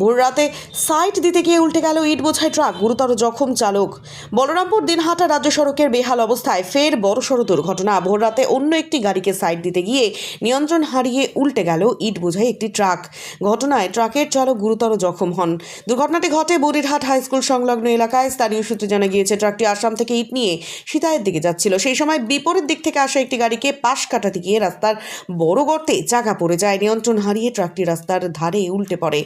ভোর রাতে সাইড দিতে গিয়ে উল্টে গেল ইট বোঝাই ট্রাক, গুরুতর জখম চালক। বলরামপুর দিনহাটা রাজ্য সড়কের বেহাল অবস্থায় ফের বড়সড় দুর্ঘটনা। ভোর রাতে অন্য একটি গাড়িকে সাইট দিতে গিয়ে নিয়ন্ত্রণ হারিয়ে উল্টে গেল ইট বোঝাই একটি ট্রাক। ঘটনায় ট্রাকের চালক গুরুতর জখম হন। দুর্ঘটনাটি ঘটে বরিরহাট হাইস্কুল সংলগ্ন এলাকায়। স্থানীয় সূত্রে জানা গিয়েছে, ট্রাকটি আসাম থেকে ইট নিয়ে সীতায়ের দিকে যাচ্ছিল। সেই সময় বিপরীত দিক থেকে আসা একটি গাড়িকে পাশ কাটাতে গিয়ে রাস্তার বড় গর্তে চাকা পড়ে যায়। নিয়ন্ত্রণ হারিয়ে ট্রাকটি রাস্তার ধারে উল্টে পড়ে।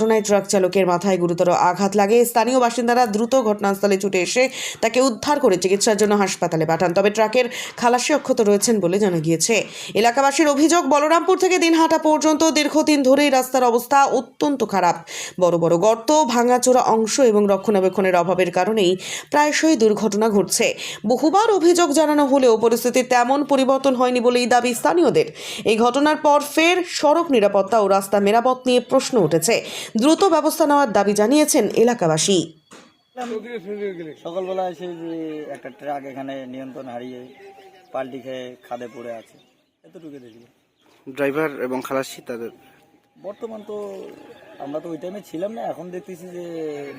দুর্ঘটনায় ট্রাক চালকের মাথায় গুরুতর আঘাত লাগে। স্থানীয় বাসিন্দারা দ্রুত ঘটনাস্থলে ছুটে এসে তাকে উদ্ধার করে চিকিৎসার জন্য হাসপাতালে পাঠান। তবে ট্রাকের খালাসি অক্ষত রয়েছেন বলে জানা গিয়েছে। এলাকাবাসীর অভিযোগ, বলরামপুর থেকে দিনহাটা পর্যন্ত দীর্ঘদিন ধরেই রাস্তার অবস্থা অত্যন্ত খারাপ। বড় বড় গর্ত, ভাঙাচোরা অংশ এবং রক্ষণাবেক্ষণের অভাবের কারণেই প্রায়শই দুর্ঘটনা ঘটছে। বহুবার অভিযোগ জানানো হলেও পরিস্থিতির তেমন পরিবর্তন হয়নি বলেই দাবি স্থানীয়দের। এই ঘটনার পর ফের সড়ক নিরাপত্তা ও রাস্তা মেরামত নিয়ে প্রশ্ন উঠেছে। দ্রুত ব্যবস্থা নেওয়ার দাবি জানিয়েছেন এলাকাবাসী। সকালবেলা এসে যে একটা ট্রাক এখানে নিয়ন্ত্রণ হারিয়ে পাল্টি খেয়ে খাদে পড়ে আছে এতটুকু দেখি। ড্রাইভার এবং খালাসি তাদের? বর্তমান তো আমরা তো ওই টাইমে ছিলাম না এখন দেখতেছি যে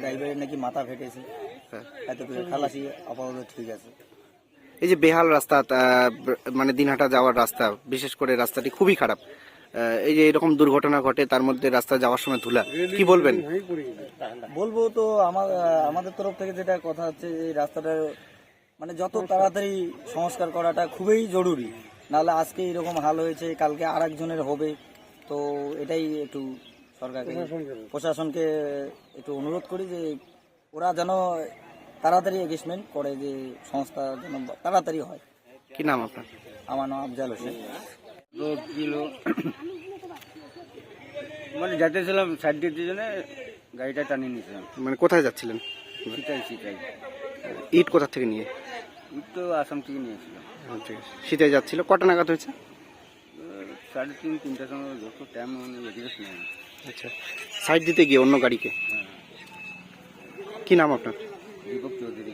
ড্রাইভারের নাকি মাথা ফেটেছে। হ্যাঁ। এতটুকু খালাসি আপাতত ঠিক আছে। এই যে বেহাল রাস্তা মানে দিনহাটা যাওয়ার রাস্তা বিশেষ করে রাস্তাটি খুবই খারাপ। এই যে এরকম দুর্ঘটনা ঘটে তার মধ্যে রাস্তা যাওয়ার সময় ধুলা কি বলবেন? বলব তো আমার আমাদের তরফ থেকে যেটা কথা হচ্ছে যে এই রাস্তাটার মানে যত তাড়াতাড়ি সংস্কার করাটা খুবই জরুরি। নাহলে আজকে এরকম হাল হয়েছে কালকে আর একজনের হবে। তো এটাই একটু সরকারকে প্রশাসনকে। একটু অনুরোধ করি যে ওরা যেন তাড়াতাড়ি এগেজমেন্ট করে যে সংস্থা যেন তাড়াতাড়ি হয়। কি নাম আপনার? আমার নাম আফজাল হোসেন। রোদ ছিল মানে যাইতেছিলাম সাইড দিতে জন্য গাড়িটা টানিয়ে নিয়েছিলাম। মানে কোথায় যাচ্ছিলেন? সিটাই সিটাই ইট কোথা থেকে নিয়ে? ইট তো আসাম থেকে নিয়েছিলাম। ঠিক আছে শীতে যাচ্ছিল। কটা নাগাদ হয়েছে? সাড়ে তিন তিনটার সময় যত টাইম এদিকে নেই আচ্ছা। সাইড দিতে গিয়ে অন্য গাড়িকে? কি নাম আপনার? Deepak Chowdhury.